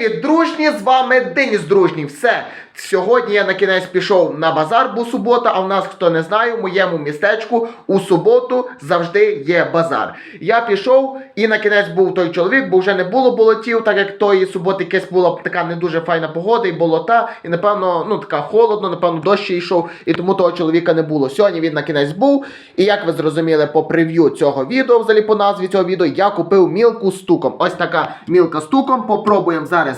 Привіт, дружні! З вами Деніс Дружній. Все. Сьогодні я на кінець пішов на базар, бо субота, а в нас, хто не знає, в моєму містечку у суботу завжди є базар. Я пішов і на кінець був той чоловік, бо вже не було болотів, так як тої суботи якась була така не дуже файна погода і болота, і напевно, ну така холодно, напевно, дощ йшов, і тому того чоловіка не було. Сьогодні він на кінець був. І як ви зрозуміли по прев'ю цього відео, взагалі по назві цього відео, я купив мілку з туком. Ось така мілка з туком. Попробуємо зараз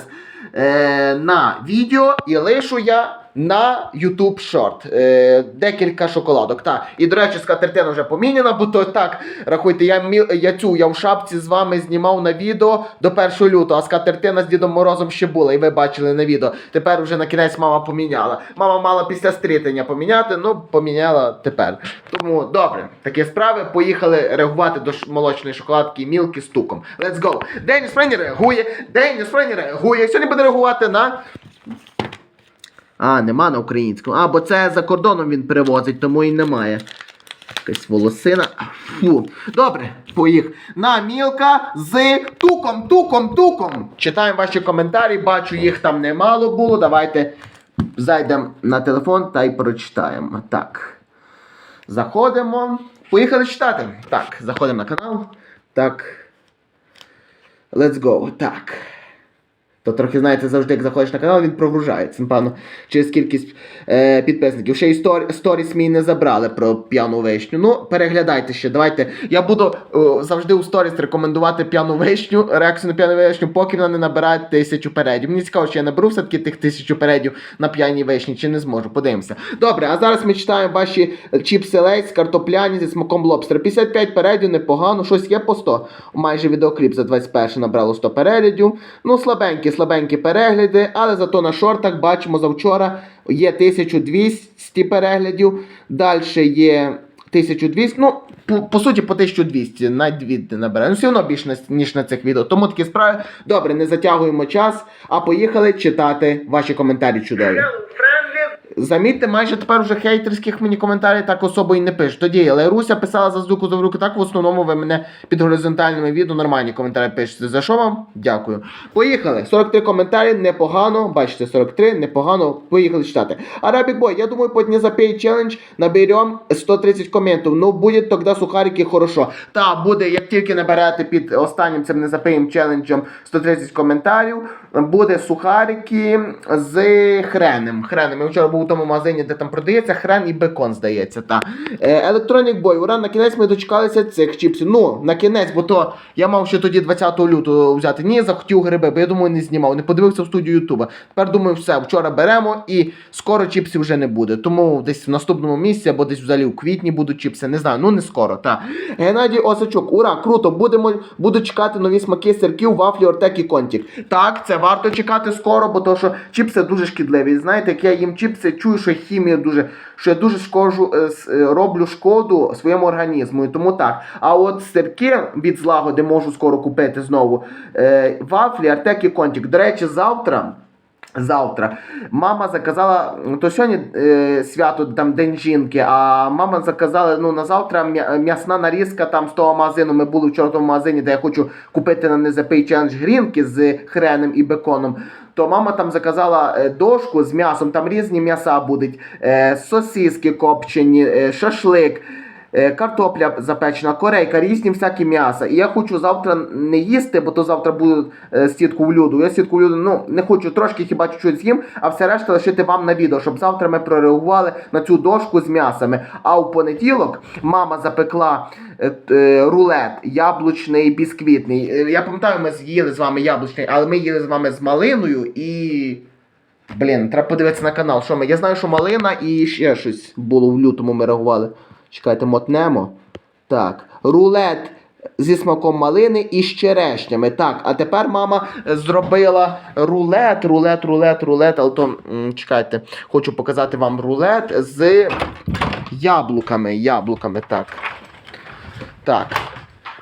е, на відео і лишу я на YouTube Short. Е, декілька шоколадок. Так. І, до речі, скатертина вже поміняна, бо то так, рахуйте, я, я цю я в шапці з вами знімав на відео до 1 лютого, а скатертина з Дідом Морозом ще була, і ви бачили на відео. Тепер вже на кінець мама поміняла. Мама мала після стрітення поміняти, ну поміняла тепер. Тому добре, такі справи. Поїхали реагувати до молочної шоколадки мілки з туком. Let's go! Деніс Френі реагує, Деніс Френі реагує. Сьогодні буде реагувати на. А, нема на українському. А, бо це за кордоном він перевозить, тому і немає. Якась волосина. Фу. Добре, поїх. На мілка з туком, туком, туком. Читаємо ваші коментарі, бачу, їх там немало було. Давайте зайдемо на телефон та й прочитаємо. Так. Заходимо. Поїхали читати. Так, заходимо на канал. Так. Let's go. Так. То трохи, знаєте, завжди, як заходиш на канал, він прогружається, напевно, через кількість е, підписників. Ще й сторі, сторіс мій не забрали про п'яну вишню. Ну, переглядайте ще. Давайте. Я буду е, завжди у сторіс рекомендувати п'яну вишню, реакцію на п'яну вишню, поки вона не набирає тисячу передів. Мені цікаво, чи я наберу все-таки тих тисячу передів на п'яній вишні, чи не зможу. Подивимося. Добре, а зараз ми читаємо ваші чіпси лейс, картопляні зі смаком лобстера. 55 передів, непогано, щось є по 100. Майже відеокліп за 21 набрало 100 переглядів. Ну, слабенькі, слабенькі перегляди, але зато на шортах бачимо завчора є 1200 переглядів. Далі є 1200, ну, по, по суті, по 1200, навіть дві набере. Ну, все одно більше, на- ніж на цих відео. Тому такі справи. Добре, не затягуємо час, а поїхали читати ваші коментарі чудові. Замітьте, майже тепер вже хейтерських мені коментарів так особо і не пишуть. Тоді, але Руся писала за звуку за руку, так в основному ви мене під горизонтальними відео нормальні коментарі пишете. За що вам? Дякую. Поїхали. 43 коментарі, непогано. Бачите, 43, непогано. Поїхали читати. Арабик бой, я думаю, под незапей челлендж наберем 130 коментів. Ну, буде тоді сухарики хорошо. Та, буде, як тільки наберете під останнім цим незапеєм челенджем 130 коментарів, буде сухарики з хренем. Хренем. Я вчора був у тому магазині, де там продається хрен і бекон, здається. Та. Е, Electronic Boy, ура, на кінець ми дочекалися цих чіпсів. Ну, на кінець, бо то я мав ще тоді 20 лютого взяти. Ні, захотів гриби, бо я думаю, не знімав. Не подивився в студію Ютуба. Тепер думаю, все, вчора беремо і скоро чіпсів вже не буде. Тому десь в наступному місці або десь взагалі у квітні будуть чіпси. Не знаю, ну не скоро. Та. Геннадій Осачук, ура, круто! Будемо, буду чекати нові смаки сирків, вафлі, ортек і контік. Так, це варто чекати скоро, бо то, що чіпси дуже шкідливі. Знаєте, як я їм чіпси, чую, що хімія дуже, що я дуже шкоджу, е, е, роблю шкоду своєму організму. І тому так. А от сирки від злагоди можу скоро купити знову. Е, вафлі, артек і контік. До речі, завтра. Завтра мама заказала, то сьогодні е, свято там День жінки, а мама заказала ну, на завтра м'ясна нарізка там з того магазину. Ми були в тому магазині, де я хочу купити на незапий челендж грінки з хреном і беконом. То мама там заказала е, дошку з м'ясом, там різні м'яса будуть, е, сосиски копчені, е, шашлик. Е, Картопля запечена, корейка, різні всякі м'яса. І я хочу завтра не їсти, бо то завтра буду е, сітку в люду. Я сітку в люду ну, не хочу трошки хіба чуть-чуть з'їм, а все решта лишити вам на відео, щоб завтра ми прореагували на цю дошку з м'ясами. А в понеділок мама запекла е, рулет яблучний, бісквітний. Я пам'ятаю, ми з'їли з вами яблучний, але ми їли з вами з малиною і. Блін, треба подивитися на канал. Що ми? Я знаю, що малина і ще щось було в лютому ми реагували. Чекайте, мотнемо. Так. Рулет зі смаком малини і з черешнями. Так, а тепер мама зробила рулет, рулет, рулет, рулет. Але то, чекайте, хочу показати вам рулет з яблуками. Яблуками, так. Так.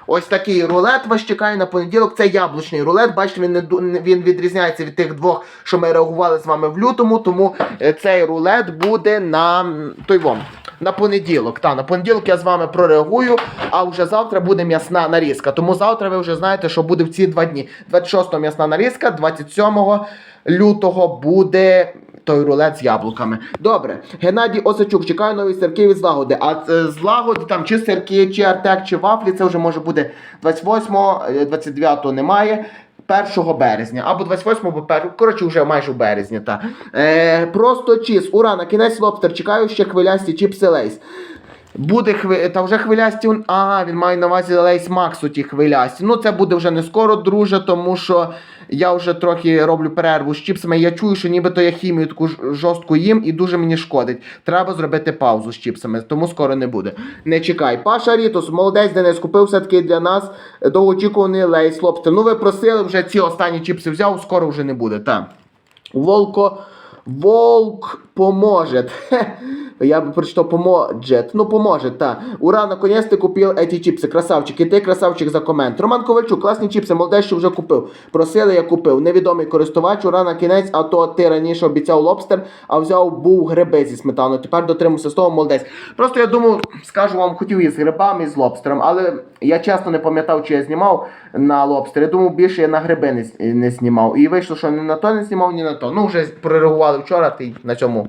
Ось такий рулет вас чекає на понеділок. Це яблучний рулет. Бачите, він не він відрізняється від тих двох, що ми реагували з вами в лютому. Тому е, цей рулет буде на той вон. На понеділок. Та, на понеділок я з вами прореагую, а вже завтра буде м'ясна нарізка. Тому завтра ви вже знаєте, що буде в ці два дні. 26-го м'ясна нарізка, 27 лютого буде. Той рулет з яблуками. Добре, Геннадій Осачук, чекаю нові сирки від злагоди. А е, злагоди там чи сирки, чи артек, чи вафлі, це вже може буде 28-го, е, 29-го немає. 1 березня або 28 або 1, коротше, вже майже в березні. Та. Е, просто чіз. Ура, на кінець лобстер. Чекаю ще хвилясті чіпси лейс. Буде хви... Та вже хвилясті. А, він має на увазі Лейс Максу ті хвилясті. Ну, це буде вже не скоро, друже, тому що я вже трохи роблю перерву з чіпсами. Я чую, що нібито я хімію таку жорстку їм і дуже мені шкодить. Треба зробити паузу з чіпсами, тому скоро не буде. Не чекай. Паша Рітус, молодець Денис, купив все-таки для нас довгоочікуваний Лейс Лобстер. Ну, ви просили, вже ці останні чіпси взяв, скоро вже не буде. Так. Волко. Волк поможе. Хе. Я бы прочитал поможет. Ну, поможет, та. Ура, наконец ты купил эти чипсы. Красавчик. І ти красавчик за комент. Роман Ковальчук, класні чипси, молодець, що вже купив. Просили, я купив. Невідомий користувач, ура на кінець, а то ти раніше обіцяв лобстер, а взяв був гриби зі сметаною. Тепер дотримався з того, молодець. Просто я думав, скажу вам, хотів і з грибами, і з лобстером, але я чесно не пам'ятав, чи я знімав на лобстер. Я думав, більше я на гриби не, с- не знімав. І вийшло, що ні на то не знімав, ні на то. Ну, вже прореагували вчора, ти на цьому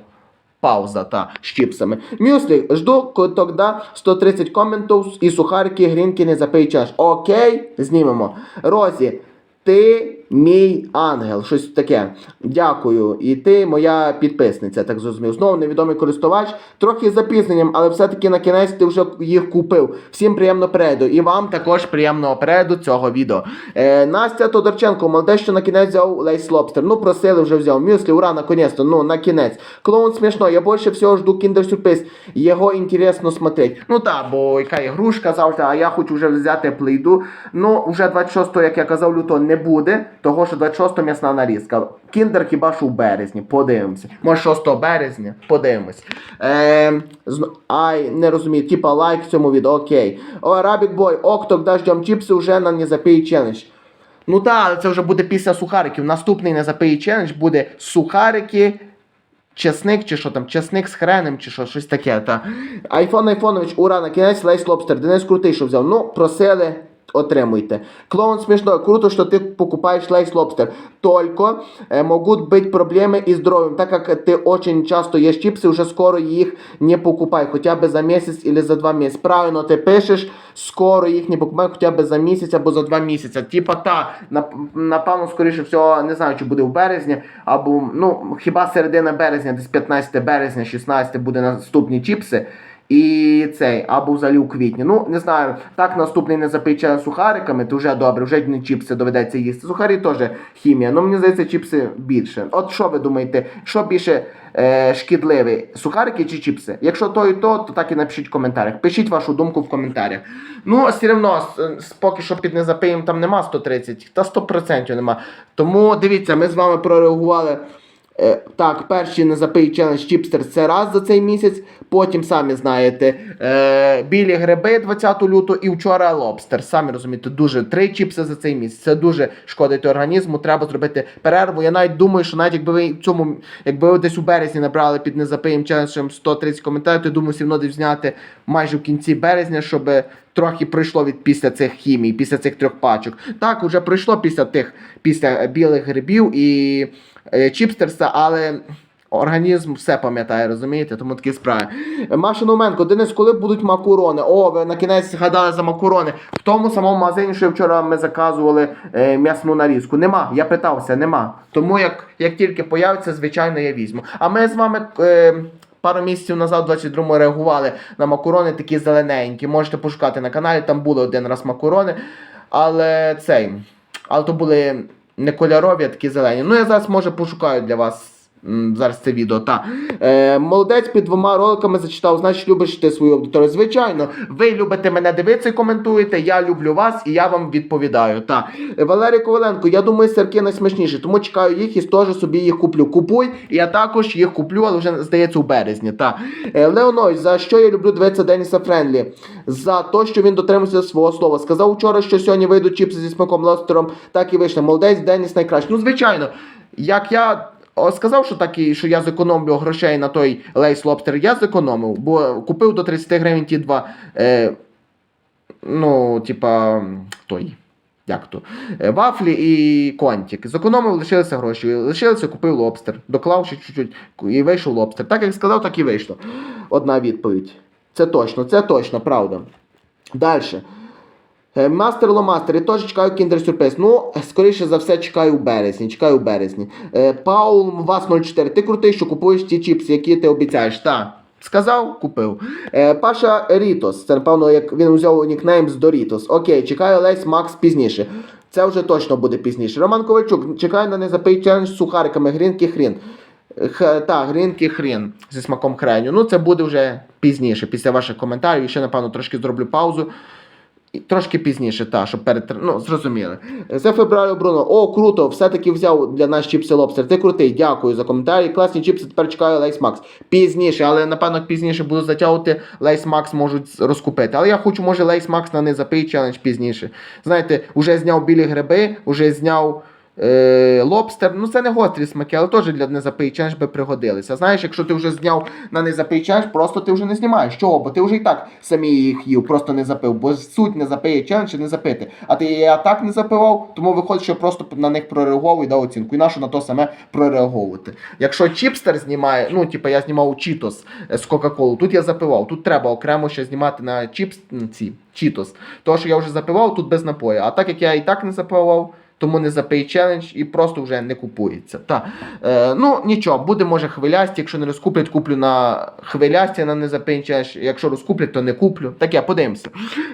пауза та з чіпсами. Мюслі, жду тоді 130 коментів і сухарики, грінки не запий чаш. Окей, знімемо. Розі, ти мій ангел, щось таке. Дякую. І ти моя підписниця, так зрозумів. Знову невідомий користувач. Трохи запізненням, але все-таки на кінець ти вже їх купив. Всім приємно перегляду. І вам також приємного перегляду цього відео. Е, Настя Тодорченко, молодець, що на кінець взяв Лейс Лобстер. Ну, просили вже взяв. Мюслі, ура, наконец-то, ну, на кінець. Клоун смішно, я більше всього жду кіндер сюрприз. Його інтересно смотреть. Ну так, бо яка ігрушка завжди, а я хочу вже взяти плейду. Ну, вже 26-го, як я казав, лютого не буде, того що 26-го м'ясна нарізка. Кіндер хіба що в березні, подивимося. Може 6 березня, подивимось. Е, ай, не розумію, типа лайк цьому відео, окей. О, Рабік Бой, окток, даш дям чіпси вже на не запій челендж. Ну так, але це вже буде після сухариків. Наступний не запий челендж буде сухарики. Чесник чи що там, чесник з хренем чи що, щось таке. Та. Айфон Айфонович, ура, на кінець Лейс Лобстер. Денис крутий, що взяв. Ну, просили, отримуйте. Клоун смішно, круто, що ти покупаєш Лейс Лобстер. Только э, могут быть проблемы и здоровьем, так как ты очень часто ешь чипсы, уже скоро их не покупай, хотя бы за месяц или за два месяца. Правильно ти пишеш, скоро їх не покупай, хоча б за місяць або за два місяці. Типа та, нап- напевно, скоріше всього, не знаю, чи буде в березні, або ну, хіба середина березня, десь 15 березня, 16 буде наступні чіпси. І цей, або взагалі у квітні. Ну, не знаю, так наступний не запече сухариками, то вже добре, вже не чіпси доведеться їсти. Сухарі теж хімія. Ну, мені здається, чіпси більше. От що ви думаєте, що більше е, шкідливі? Сухарики чи чіпси? Якщо то і то, то так і напишіть в коментарях. Пишіть вашу думку в коментарях. Ну, все одно, поки що під незапиєм там нема 130, та 100% нема. Тому дивіться, ми з вами прореагували. Е, так, перший не запий челендж чіпстер це раз за цей місяць. Потім, самі знаєте, е, білі гриби 20 лютого і вчора лобстер. Самі розумієте, дуже три чіпси за цей місяць. Це дуже шкодить організму. Треба зробити перерву. Я навіть думаю, що навіть якби ви в цьому, якби ви десь у березні набрали під незапиєм челенджем 130 коментарів, то я думаю, все одно десь зняти майже в кінці березня, щоб трохи пройшло від після цих хімій, після цих трьох пачок. Так, вже пройшло після тих, після білих грибів і е, чіпстерса, але. Організм все пам'ятає, розумієте? Тому такі справи. Маша Науменко, Денис, коли будуть макурони? О, ви на кінець згадали за макурони. В тому самому магазині, що вчора ми заказували е, м'ясну нарізку. Нема. Я питався, нема. Тому як, як тільки появиться, звичайно, я візьму. А ми з вами. Е, Пару місяців назад, в 22-му, реагували на макурони такі зелененькі. Можете пошукати на каналі, там були один раз макарони. Але цей. Але то були не кольорові, а такі зелені. Ну, я зараз може пошукаю для вас. Зараз це відео. Та. Е, молодець під двома роликами зачитав, значить любиш ти свою аудиторію. Звичайно, ви любите мене дивитися і коментуєте, я люблю вас і я вам відповідаю. Та. Е, Валерій Коваленко, я думаю, сирки найсмачніші, тому чекаю їх і теж собі їх куплю. Купуй, я також їх куплю, але вже здається у березні. Та. Е, Леоной, за що я люблю дивитися Деніса Френлі? За те, що він дотримується свого слова. Сказав вчора, що сьогодні вийдуть чіпси зі смаком лостером, так і вийшли. Молодець, Деніс найкращий. Ну, звичайно, як я сказав, що так і, що я зекономлю грошей на той лейс лобстер, я зекономив, бо купив до 30 гривень ті два. Е, ну, типа, той. Як то? Е, Вафлі і контик. Зекономив, лишилися гроші. Лишилося, купив лобстер. Доклав ще чуть-чуть і вийшов лобстер. Так як сказав, так і вийшло. Одна відповідь. Це точно, це точно, правда. Далі. Е, Мастер Ломастер, я теж чекаю кіндер сюрприз. Ну, скоріше за все, чекаю в березні. Чекаю в березні. Е, Паул Вас 04, ти крутий, що купуєш ті чіпси, які ти обіцяєш. Так. Сказав, купив. Е, Паша Рітос. Це, напевно, як він взяв нікнейм з Дорітос. Окей, чекаю Лейс Макс пізніше. Це вже точно буде пізніше. Роман Ковальчук, чекаю на незапий челендж з сухариками грінки хрін. Х, та, грінки хрін зі смаком хреню. Ну, це буде вже пізніше, після ваших коментарів. І ще, напевно, трошки зроблю паузу. Трошки пізніше, та, щоб перед... Ну, зрозуміли. Це Фебралю Бруно. О, круто, все-таки взяв для нас чіпси лобстер. Ти крутий, дякую за коментарі. Класні чіпси, тепер чекаю Лейс Макс. Пізніше, але напевно пізніше буду затягувати. Лейс Макс можуть розкупити. Але я хочу, може, Лейс Макс на незапий челендж пізніше. Знаєте, вже зняв білі гриби, вже зняв. Е, лобстер, ну це не гострі смаки, але теж для незапий челендж би пригодилися. Знаєш, якщо ти вже зняв на незапий челендж, просто ти вже не знімаєш. Чого? Бо ти вже і так самі їх їв, просто не запив. Бо суть не запиє і не запити. А ти я так не запивав, тому виходить, що просто на них прореагував і дав оцінку. І нащо на то саме прореаговувати. Якщо чіпстер знімає, ну типу я знімав Чітос з Кока-Колу, тут я запивав. Тут треба окремо ще знімати на чіпс Чітос. Тому що я вже запивав тут без напою. А так як я і так не запивав. Тому не запий челендж і просто вже не купується. Та. Е, ну нічого, буде може хвилясті. Якщо не розкуплять, куплю на хвилясті на не запий челендж. Якщо розкуплять, то не куплю. Таке, подивимося.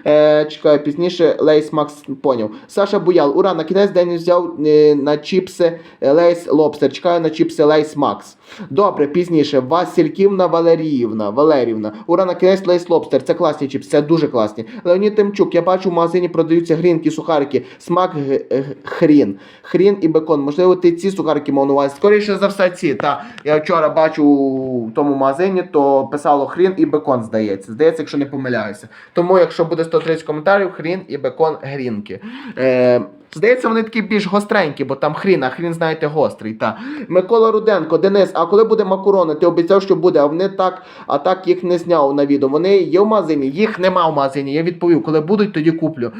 Е, чекаю, пізніше Лейс Макс поняв. Саша Буял, ура, на кінець день взяв е, на чіпси Лейс Лобстер. Чекаю на чіпси Лейс Макс. Добре, пізніше. Васильківна Валеріївна. Валерівна. Ура, на кінець Лейс Лобстер. Це класні чіпси, це дуже класні. Леонід Тимчук, я бачу в магазині продаються грінки, сухарики, смак г- хрін. Хрін і бекон. Можливо, ти ці сухарики мав. Скоріше за все, ці. Та я вчора бачу у тому магазині, то писало хрін і бекон, здається. Здається, якщо не помиляюся. Тому, якщо буде 130 коментарів, хрін і бекон грінки. Е, Здається, вони такі більш гостренькі, бо там хрін, а хрін, знаєте, гострий. Та. Микола Руденко, Денис, а коли буде макарони? Ти обіцяв, що буде, а вони так, а так їх не зняв на відео. Вони є в магазині, їх нема в магазині. Я відповів, коли будуть, тоді куплю.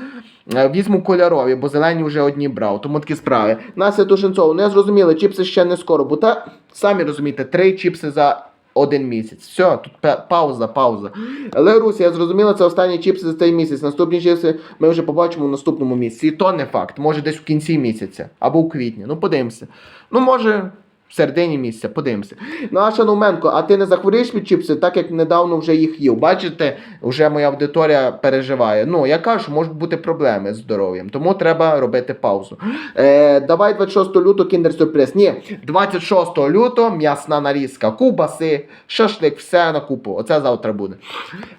Е, Візьму кольорові, бо зелені вже одні брав, тому такі справи. Настя Тушенцова, не зрозуміли, чіпси ще не скоро, бо та самі розумієте, три чіпси за один місяць. Все, тут пауза, пауза. Але Руся, я зрозуміла, це останні чіпси за цей місяць. Наступні чіпси ми вже побачимо в наступному місяці. І то не факт. Може десь в кінці місяця або в квітні. Ну подивимося. Ну, може. В середині місяця, подивимося. Ну, а Шануменко, а ти не захворієш від чіпси, так як недавно вже їх їв. Бачите, вже моя аудиторія переживає. Ну, я кажу, можуть бути проблеми з здоров'ям, тому треба робити паузу. Е, давай 26 лютого кіндер сюрприз. Ні, 26 лютого м'ясна нарізка, кубаси, шашлик, все на купу. Оце завтра буде.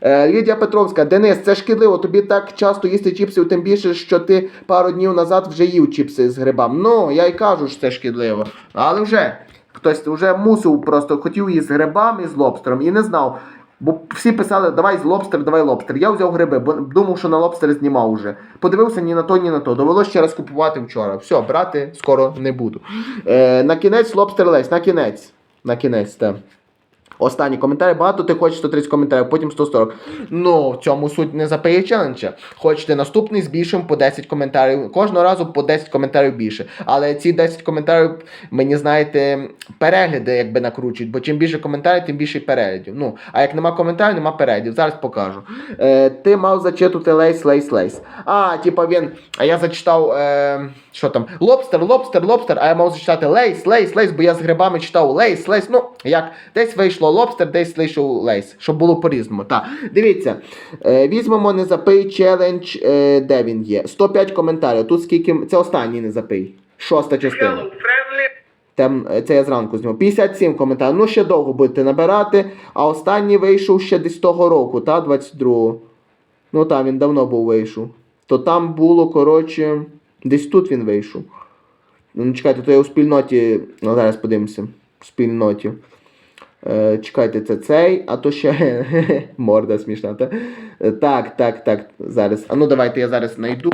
Е, Лідія Петровська, Денис, це шкідливо. Тобі так часто їсти чіпсів, тим більше, що ти пару днів назад вже їв чіпси з грибами. Ну, я й кажу, що це шкідливо. Але вже хтось вже мусив просто хотів її з грибами, з лобстером і не знав. Бо всі писали, давай з лобстер, давай лобстер. Я взяв гриби, бо думав, що на лобстер знімав уже. Подивився ні на то, ні на то. Довелося ще раз купувати вчора. Все, брати скоро не буду. Е, на кінець лобстер лесь, на кінець. На кінець, так. Останні коментарі. Багато ти хочеш 130 коментарів, потім 140. Ну, в цьому суть не запиє челенджа. Хочете наступний, збільшимо по 10 коментарів. Кожного разу по 10 коментарів більше. Але ці 10 коментарів, мені знаєте, перегляди якби накручують. Бо чим більше коментарів, тим більше переглядів. Ну, а як нема коментарів, нема переглядів. Зараз покажу. Е, ти мав зачитувати лейс, лейс, лейс. А, типа він. А я зачитав. Е, що там? Лобстер, лобстер, лобстер, а я мав зачитати лейс, лейс, лейс, бо я з грибами читав лейс, лейс. Ну, як десь вийшло лобстер, десь вийшов лейс, щоб було по-різному. Так, дивіться, е, візьмемо не запий челендж, е, де він є. 105 коментарів. Тут скільки. Це останній не запий. Шоста частина. Hello. Там, е, це я зранку знімав. 57 коментарів. Ну, ще довго будете набирати. А останній вийшов ще десь того року, та 22-го. Ну так, він давно був вийшов. То там було, коротше, десь тут він вийшов. Ну, чекайте, то я у спільноті. Ну, зараз подивимося. В спільноті. Е, чекайте, це цей, а то ще морда смішна. Та? Е, Так, так, так. Зараз. А ну давайте я зараз знайду.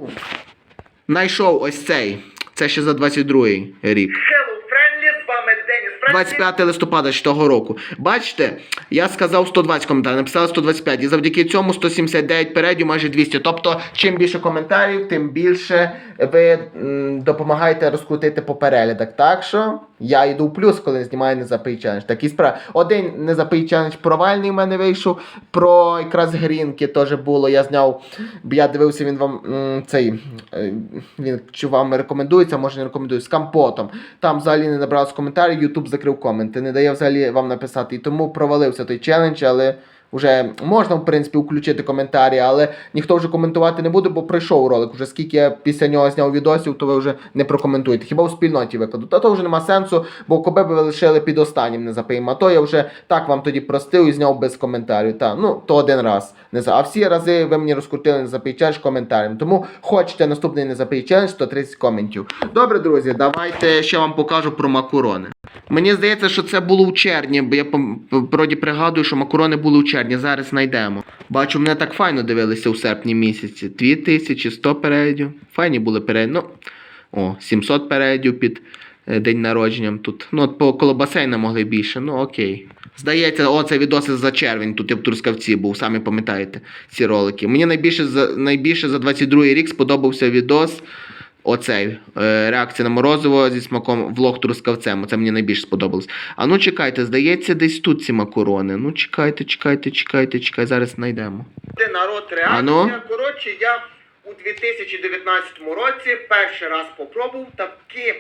Найшов ось цей. Це ще за 22-й рік. Hello, friendly, з вами Деніс принципі, 25 листопада того року. Bачите, я сказав 120 коментарів, написали 125. І завдяки цьому 179 передів, майже 200. Тобто, чим більше коментарів, тим більше ви м, допомагаєте розкрутити по переглядах. Так що я йду в плюс, коли знімаю незапий челендж. Такі справи. Один незапий челендж провальний в мене вийшов. Про якраз грінки теж було. Я зняв, я дивився, він вам м, цей. е, Він чи вам рекомендується, може не рекомендує, з компотом. Там взагалі не набралось коментарів, Ютуб закрив коменти, не дає взагалі вам написати. І тому провалився той челендж, але вже можна, в принципі, включити коментарі, але ніхто вже коментувати не буде, бо пройшов ролик. Уже скільки я після нього зняв відосів, то ви вже не прокоментуєте. Хіба в спільноті викладу. Та то вже нема сенсу, бо коби ви лишили під останнім не запиємо. А то я вже так вам тоді простив і зняв без коментарів. Та, ну, то один раз. Не за. А всі рази ви мені розкрутили незапий челендж коментарем. Тому хочете наступний незапий челендж, 130 коментів. Добре, друзі, давайте ще вам покажу про макарони. Мені здається, що це було в червні, бо я вроді пригадую, що макарони були в червні. Зараз знайдемо. Бачу, мене так файно дивилися у серпні місяці. 2100 передів. Файні були переді. Ну, о, 700 передів під е, день народження тут. Ну, от по коло басейна могли більше. Ну, окей. Здається, о, це відоси за червень. Тут я в Трускавці був, самі пам'ятаєте ці ролики. Мені найбільше за найбільше за 22 рік сподобався відос. Оцей е, реакція на морозиво зі смаком влог трускавцем. Це мені найбільше сподобалось. А ну чекайте, здається, десь тут ці макарони. Ну чекайте, чекайте, чекайте, чекайте, зараз знайдемо. Це народ реакція. А ну? Коротше, я у 2019 році перший раз попробував такі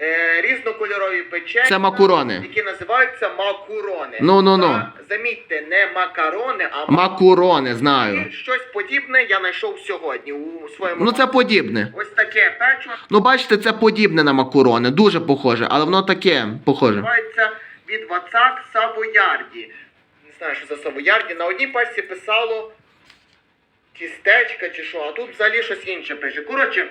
е, різнокольорові печення, Це макарони. які називаються макурони. Ну, ну, ну. Та, Замітьте, не макарони, а Макарони, знаю. І щось подібне я знайшов сьогодні у своєму Ну це подібне. ось таке печиво Ну бачите, це подібне на макарони, дуже похоже, але воно таке похоже. називається від Вацак Савоярді. Не знаю, що за Савоярді. На одній пачці писало тістечка чи що, а тут взагалі щось інше пише. Коротше,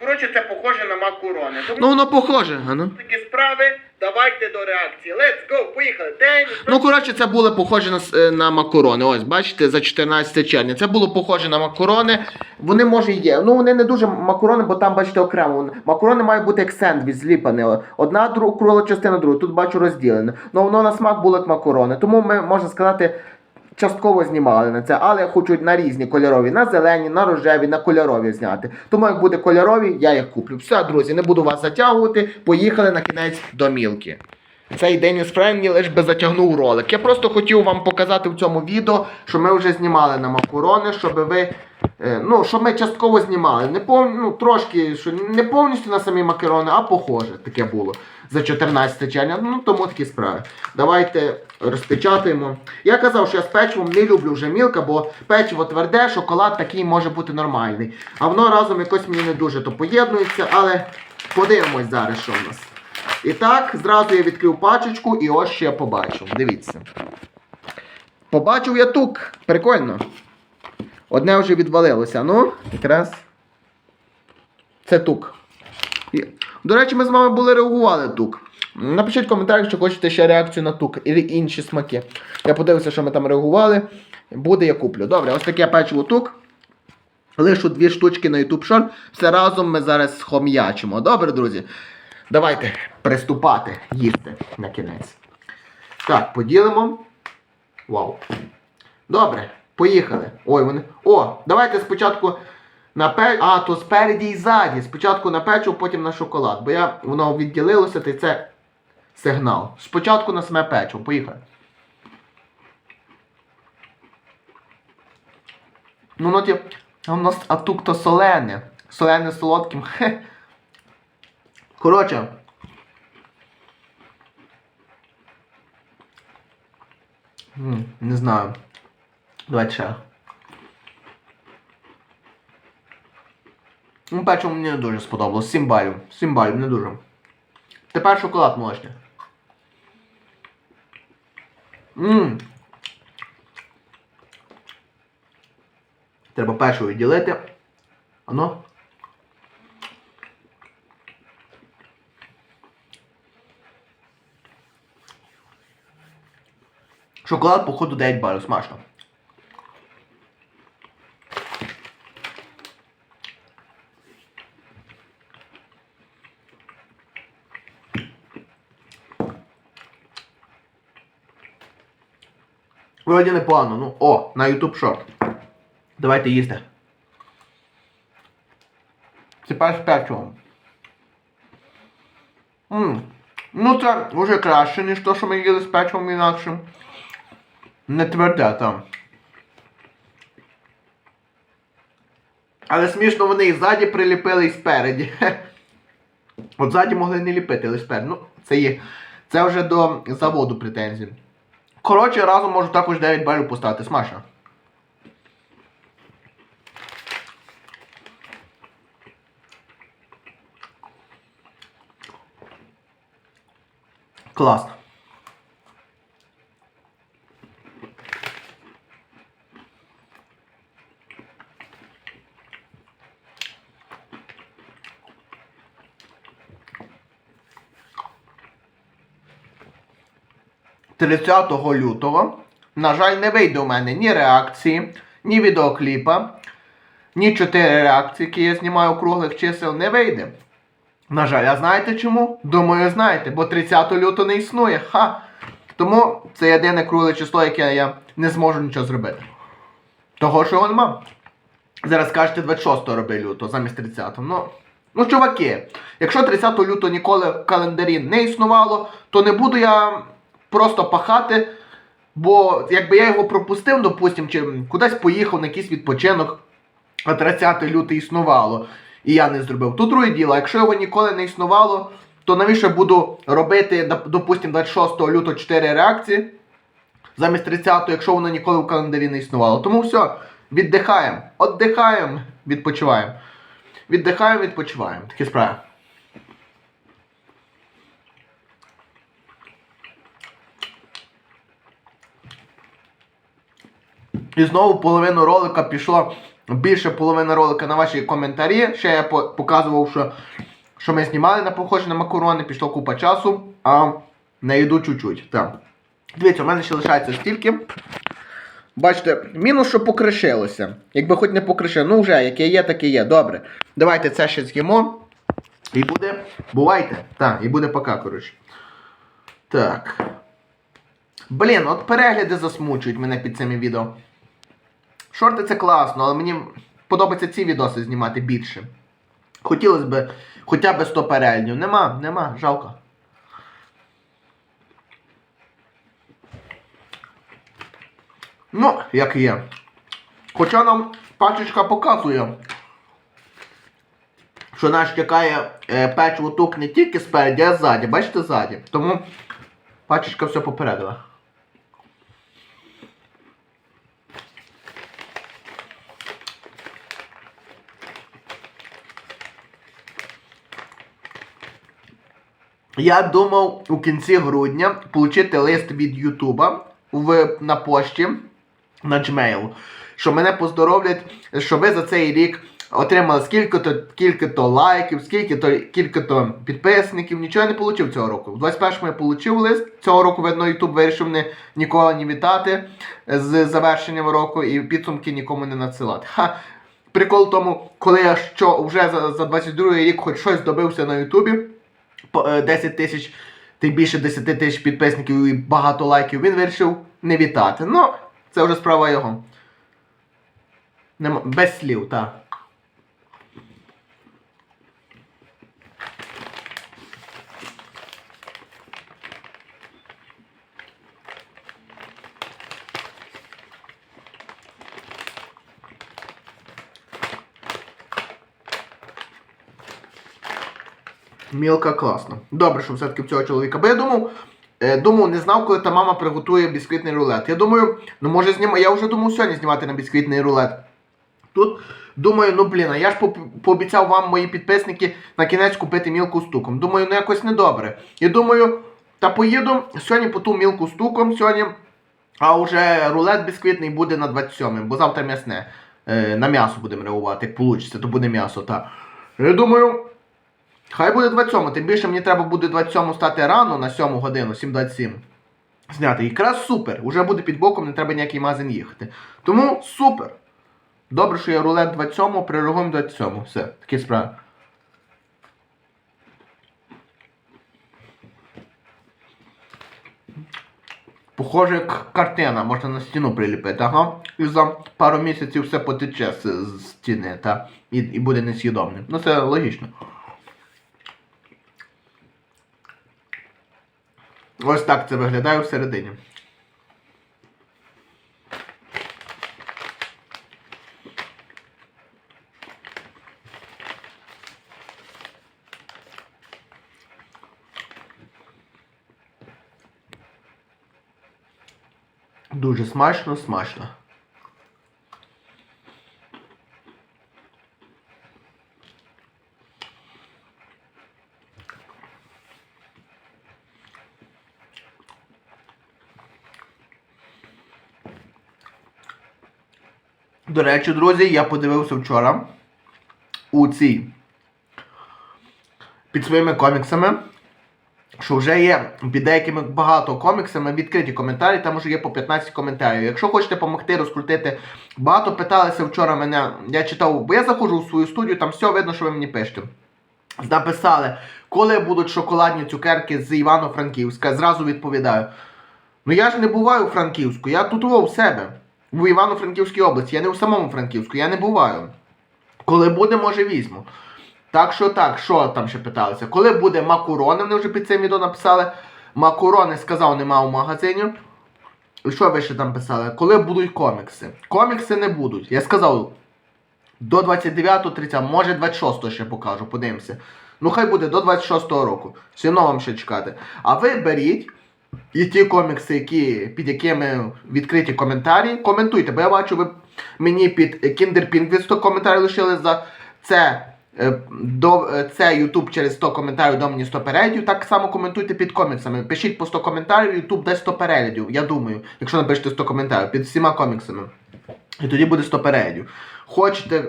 коротше, це похоже на макарони. Тому Ну воно похоже, а ну. такі справи, давайте до реакції. Let's go, поїхали. День. Ну, коротше, це було похоже на, с- е, на макарони. Ось, бачите, за 14 червня. Це було похоже на макарони. Вони, може, і є. Ну, вони не дуже макарони, бо там, бачите, окремо. Вони- Макарони мають бути як сендвіч, зліпані. Одна друг, кругла частина, друга. Тут бачу розділене. Ну, воно на смак було як макарони. Тому ми, можна сказати, частково знімали на це, але я хочу на різні кольорові, на зелені, на рожеві, на кольорові зняти. Тому як буде кольорові, я їх куплю. Все, друзі, не буду вас затягувати. Поїхали на кінець до мілки. Цей Деніс Френні лише би затягнув ролик. Я просто хотів вам показати в цьому відео, що ми вже знімали на макарони, щоб ви. е, Ну, щоб ми частково знімали. Не пов... ну, трошки, що не повністю на самі макарони, а похоже таке було за 14 червня. Ну, тому такі справи. Давайте розпечатаємо. Я казав, що я з печивом не люблю вже мілка, бо печиво тверде, шоколад такий може бути нормальний. А воно разом якось мені не дуже то поєднується, але подивимось зараз, що в нас. І так, зразу я відкрив пачечку і ось що я побачив. Дивіться. Побачив я тук. Прикольно. Одне вже відвалилося. Ну, якраз. Це тук. До речі, ми з вами були реагували тук. Напишіть в коментарях, що хочете ще реакцію на тук і інші смаки. Я подивився, що ми там реагували. Буде, я куплю. Добре, ось таке печиво тук. Лишу дві штучки на YouTube Short. Все разом ми зараз схом'ячимо. Добре, друзі? Давайте приступати їсти на кінець. Так, поділимо. Вау. Добре, поїхали. Ой, вони. О, давайте спочатку на пе... А, то спереді і ззаді. Спочатку на печиво, потім на шоколад. Бо я воно відділилося, то це сигнал. Спочатку на саме печиво. Поїхали. Ну, ну ті, а у нас а тук то солене. Солене з солодким. Хе. Коротше. Не знаю. Давайте ще. Ну, печиво мені не дуже сподобалось. 7 балів. 7 балів, не дуже. Тепер шоколад молочний. Ммм. Треба першу відділити. Ано. Шоколад, походу, 9 балів, смачно. Вроді непогано. Ну, о, на YouTube Short. Давайте їсти. Тепер з печивом. М. Ну це вже краще, ніж то, що ми їли з печивом інакшим. Не тверде там. Але смішно вони і ззаді приліпили, і спереді. От ззаді могли не ліпити, але спереді. Ну, це є. Це вже до заводу претензій. Коротше, разом можу також 9 балів поставити. Смаша. Класно. «30 лютого, на жаль, не вийде у мене ні реакції, ні відеокліпа, ні 4 реакції, які я знімаю круглих чисел, не вийде. На жаль, а знаєте чому? Думаю, знаєте, бо 30 лютого не існує. Ха! Тому це єдине кругле число, яке я не зможу нічого зробити. Того, що його нема. Зараз кажете 26 роби лютого замість 30. Ну, ну, чуваки, якщо 30 лютого ніколи в календарі не існувало, то не буду я просто пахати, бо якби я його пропустив, допустим, чи кудись поїхав на якийсь відпочинок, а 30 лютого існувало, і я не зробив. То друге діло, якщо його ніколи не існувало, то навіщо я буду робити, доп- допустим, 26 лютого 4 реакції замість 30, якщо воно ніколи в календарі не існувало. Тому все, віддихаємо, віддихаємо, відпочиваємо. Віддихаємо, відпочиваємо. Такі справи. І знову половину ролика пішло, більше половини ролика на ваші коментарі. Ще я показував, що, що ми знімали на похожі на макарони, пішло купа часу, а на їду чуть-чуть. Так. Дивіться, у мене ще лишається стільки. Бачите, мінус, що покришилося. Якби хоч не покришило, ну вже, яке є, таке є. Добре. Давайте це ще з'їмо. І буде. Бувайте. Так, і буде пока, коротше. Так. Блін, от перегляди засмучують мене під цими відео. Шорти це класно, але мені подобається ці відоси знімати більше. Хотілося б хоча б 100 переглядів. Нема, нема, жалко. Ну, як є. Хоча нам пачечка показує, що нас чекає е, печиво тук не тільки спереді, а ззаді. Бачите ззаді. Тому пачечка все попередила. Я думав у кінці грудня отримати лист від Ютуба на пошті на Gmail, що мене поздоровлять, що ви за цей рік отримали скільки-то кілька-то лайків, скільки-то кілька-то підписників. Нічого я не отримав цього року. В 21-му я отримав лист. Цього року, видно, Ютуб вирішив не, нікого не вітати з завершенням року і підсумки нікому не надсилати. Ха. Прикол тому, коли я що вже за, за 22 рік хоч щось добився на Ютубі, 10 тисяч, тим більше 10 тисяч підписників і багато лайків, він вирішив не вітати. Ну, це вже справа його. Нема, без слів, так. Мілка класно. Добре, що все-таки в цього чоловіка. Бо я думав, е, думав, не знав, коли та мама приготує бісквітний рулет. Я думаю, ну може знімати. Я вже думав сьогодні знімати на бісквітний рулет. Тут думаю, ну блін, а я ж поп- пообіцяв вам, мої підписники, на кінець купити мілку з туком. Думаю, ну якось недобре. І думаю, та поїду сьогодні по ту мілку з туком, сьогодні, а вже рулет бісквітний буде на 27-м, бо завтра м'ясне. Е, на м'ясо будемо реагувати, як вийде, то буде м'ясо. Та. Я думаю. Хай буде 27, тим більше мені треба буде 27 стати рано на 7 годину, 7.27. Зняти. Якраз супер. Уже буде під боком, не треба ніякий магазин їхати. Тому супер. Добре, що я рулет 27, прирогуємо 27. Все, такі справи. Похоже, як картина, можна на стіну приліпити, ага. І за пару місяців все потече з, стіни, та, і, і буде несъїдобним. Ну це логічно. Ось так це виглядає всередині. Дуже смачно, смачно. До речі, друзі, я подивився вчора у цій під своїми коміксами, що вже є під деякими багато коміксами відкриті коментарі, там вже є по 15 коментарів. Якщо хочете допомогти розкрутити, багато питалися вчора мене. Я читав, бо я заходжу у свою студію, там все видно, що ви мені пишете. Написали, коли будуть шоколадні цукерки з Івано-Франківська, зразу відповідаю. Ну я ж не буваю у Франківську, я тут у себе, в Івано-Франківській області, я не у самому Франківську, я не буваю. Коли буде, може візьму. Так що так, що там ще питалися? Коли буде макурони, вони вже під цим відео написали. Макурони сказав, нема у магазині. І що ви ще там писали? Коли будуть комікси? Комікси не будуть. Я сказав, до 29-30, може 26 ще покажу, подивимося. Ну хай буде до 26-го року. Все одно вам ще чекати. А ви беріть і ті комікси, які, під якими відкриті коментарі, коментуйте, бо я бачу, ви мені під Kinder Ping 100 коментарів лишили за це. е, До, е, це YouTube через 100 коментарів до мені 100 переглядів. Так само коментуйте під коміксами. Пишіть по 100 коментарів, YouTube дасть 100 переглядів. Я думаю, якщо напишете 100 коментарів під всіма коміксами. І тоді буде 100 переглядів. Хочете,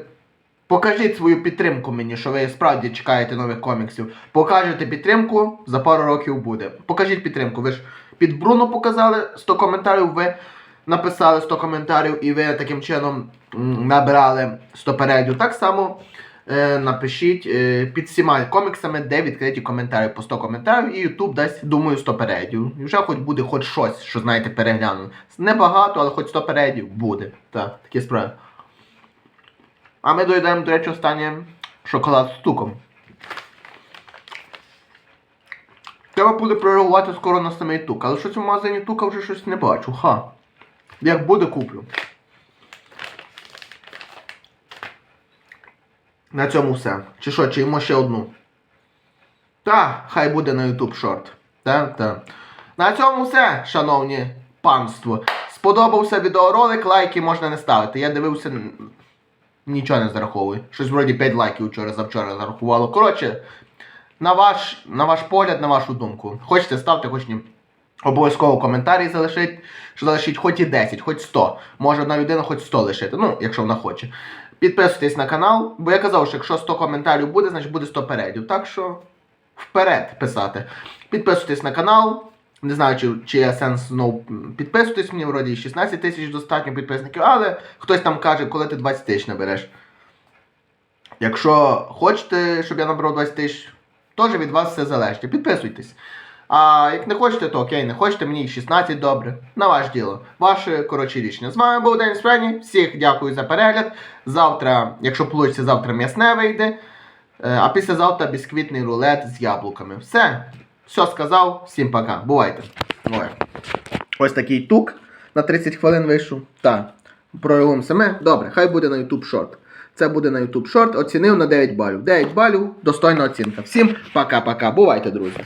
покажіть свою підтримку мені, що ви справді чекаєте нових коміксів. Покажете підтримку, за пару років буде. Покажіть підтримку. Ви ж під Бруно показали 100 коментарів, ви написали 100 коментарів і ви таким чином набирали 100 переглядів. Так само е, напишіть е, під всіма коміксами, де відкриті коментарі по 100 коментарів, і YouTube дасть, думаю, 100 переглядів. І вже хоч буде хоч щось, що знаєте, переглянули. Небагато, але хоч 100 переглядів буде. Так, такі справи. А ми доїдаємо, до речі, останнє шоколад з туком. Треба буде прореагувати скоро на самий тук, але щось в магазині тука вже щось не бачу. Ха. Як буде, куплю. На цьому все. Чи що, чи йому ще одну? Та, хай буде на YouTube шорт. Та, та. На цьому все, шановні панство. Сподобався відеоролик, лайки можна не ставити. Я дивився, нічого не зараховую. Щось вроді 5 лайків вчора завчора зарахувало. Коротше, на ваш, на ваш погляд, на вашу думку. Хочете ставте, хоч ні. Обов'язково коментарі залишіть, що залишіть хоч і 10, хоч 100. Може одна людина хоч 100 лишити, ну, якщо вона хоче. Підписуйтесь на канал, бо я казав, що якщо 100 коментарів буде, значить буде 100 передів. Так що вперед писати. Підписуйтесь на канал. Не знаю, чи, чи є сенс знову підписуватись, мені вроді 16 тисяч достатньо підписників, але хтось там каже, коли ти 20 тисяч набереш. Якщо хочете, щоб я набрав 20 тисяч, теж від вас все залежить. Підписуйтесь. А як не хочете, то окей, не хочете, мені 16 добре. На ваше діло. Ваше коротше рішення. З вами був Денис Френі. Всіх дякую за перегляд. Завтра, якщо вийде, завтра м'ясне вийде. Е, А післязавтра бісквітний рулет з яблуками. Все. Все сказав. Всім пока. Бувайте. Ой. Ось такий тук на 30 хвилин вийшов. Так. Прореагуємося саме. Добре, хай буде на YouTube шорт. Це буде на YouTube шорт. Оцінив на 9 балів. 9 балів, достойна оцінка. Всім пока-пока. Бувайте, друзі.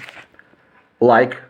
Лайк.